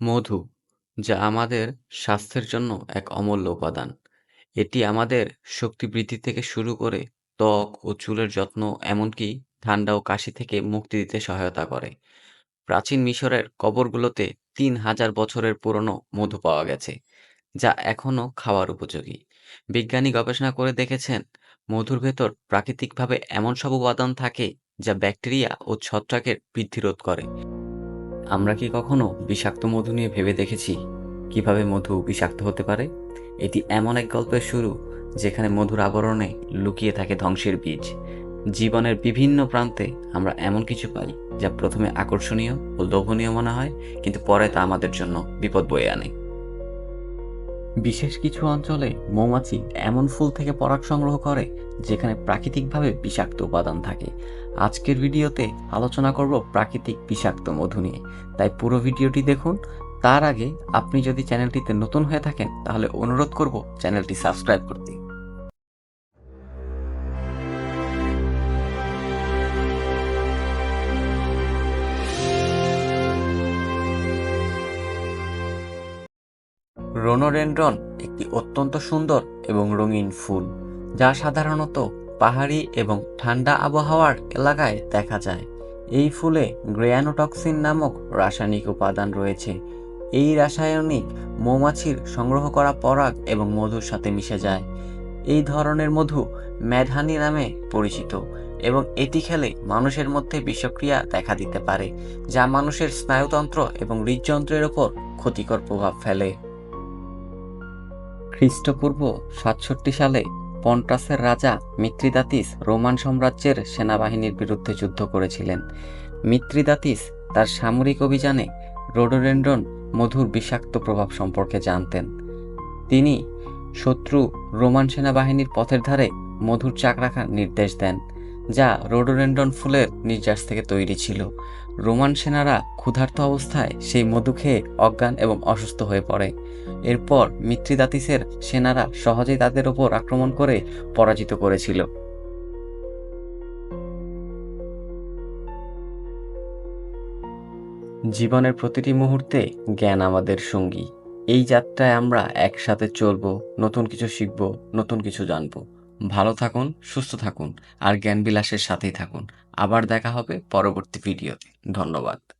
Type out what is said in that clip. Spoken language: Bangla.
মধু, যা আমাদের স্বাস্থ্যের জন্য এক অমূল্য উপাদান। এটি আমাদের শক্তি বৃদ্ধি থেকে শুরু করে ত্বক ও চুলের যত্ন এমনকি ঠান্ডা ও কাশি থেকে মুক্তি দিতে সহায়তা করে। প্রাচীন মিশরের কবরগুলোতে তিন হাজার বছরের পুরনো মধু পাওয়া গেছে, যা এখনও খাওয়ার উপযোগী। বিজ্ঞানী গবেষণা করে দেখেছেন, মধুর ভেতর প্রাকৃতিকভাবে এমন সব উপাদান থাকে যা ব্যাকটেরিয়া ও ছত্রাকের বৃদ্ধি রোধ করে। আমরা কি কখনো বিষাক্ত মধু নিয়ে ভেবে দেখেছি? কীভাবে মধু বিষাক্ত হতে পারে? এটি এমন এক গল্পের শুরু, যেখানে মধুর আবরণে লুকিয়ে থাকে ধ্বংসের বীজ। জীবনের বিভিন্ন প্রান্তে আমরা এমন কিছু পাই, যা প্রথমে আকর্ষণীয় ও লোভনীয় মনে হয়, কিন্তু পরে তা আমাদের জন্য বিপদ বয়ে আনে। বিশেষ কিছু অঞ্চলে মৌমাছি এমন ফুল থেকে পরাগ সংগ্রহ করে, যেখানে প্রাকৃতিকভাবে বিষাক্ত উপাদান থাকে। আজকের ভিডিওতে আলোচনা করব প্রাকৃতিক বিষাক্ত মধু নিয়ে। তাই পুরো ভিডিওটি দেখুন। তার আগে আপনি যদি চ্যানেলটিতে নতুন হয়ে থাকেন, তাহলে অনুরোধ করব চ্যানেলটি সাবস্ক্রাইব করতে। রোনোডেন্ড্রন একটি অত্যন্ত সুন্দর এবং রঙিন ফুল, যা সাধারণত পাহাড়ি এবং ঠান্ডা আবহাওয়ার এলাকায় দেখা যায়। এই ফুলে গ্রেয়ানোটক্সিন নামক রাসায়নিক উপাদান রয়েছে। এই রাসায়নিক মৌমাছির সংগ্রহ করা পরাগ এবং মধুর সাথে মিশে যায়। এই ধরনের মধু ম্যাডহানি নামে পরিচিত এবং এটি খেলে মানুষের মধ্যে বিষক্রিয়া দেখা দিতে পারে, যা মানুষের স্নায়ুতন্ত্র এবং হৃদযন্ত্রের ওপর ক্ষতিকর প্রভাব ফেলে। খ্রিস্টপূর্ব সাতষট্টি সালে পন্টাসের রাজা মিত্রিদাতিস রোমান সাম্রাজ্যের সেনাবাহিনীর বিরুদ্ধে যুদ্ধ করেছিলেন। মিত্রিদাতিস তার সামরিক অভিযানে রোডোডেন্ড্রন মধুর বিষাক্ত প্রভাব সম্পর্কে জানতেন। তিনি শত্রু রোমান সেনাবাহিনীর পথের ধারে মধুর চাক রাখার নির্দেশ দেন, যা রোডোডেন্ড্রন ফুলের নির্যাস থেকে তৈরি ছিল। রোমান সেনারা ক্ষুধার্ত অবস্থায় সেই মধু খেয়ে অজ্ঞান এবং অসুস্থ হয়ে পড়ে। এরপর মিত্রিদাতিসের সেনারা সহজেই তাদের ওপর আক্রমণ করে পরাজিত করেছিল। জীবনের প্রতিটি মুহূর্তে জ্ঞান আমাদের সঙ্গী। এই যাত্রায় আমরা একসাথে চলবো, নতুন কিছু শিখব, নতুন কিছু জানব। ভালো থাকুন, সুস্থ থাকুন, আর জ্ঞান বিলাসের সাথেই থাকুন। আবার দেখা হবে পরবর্তী ভিডিওতে। ধন্যবাদ।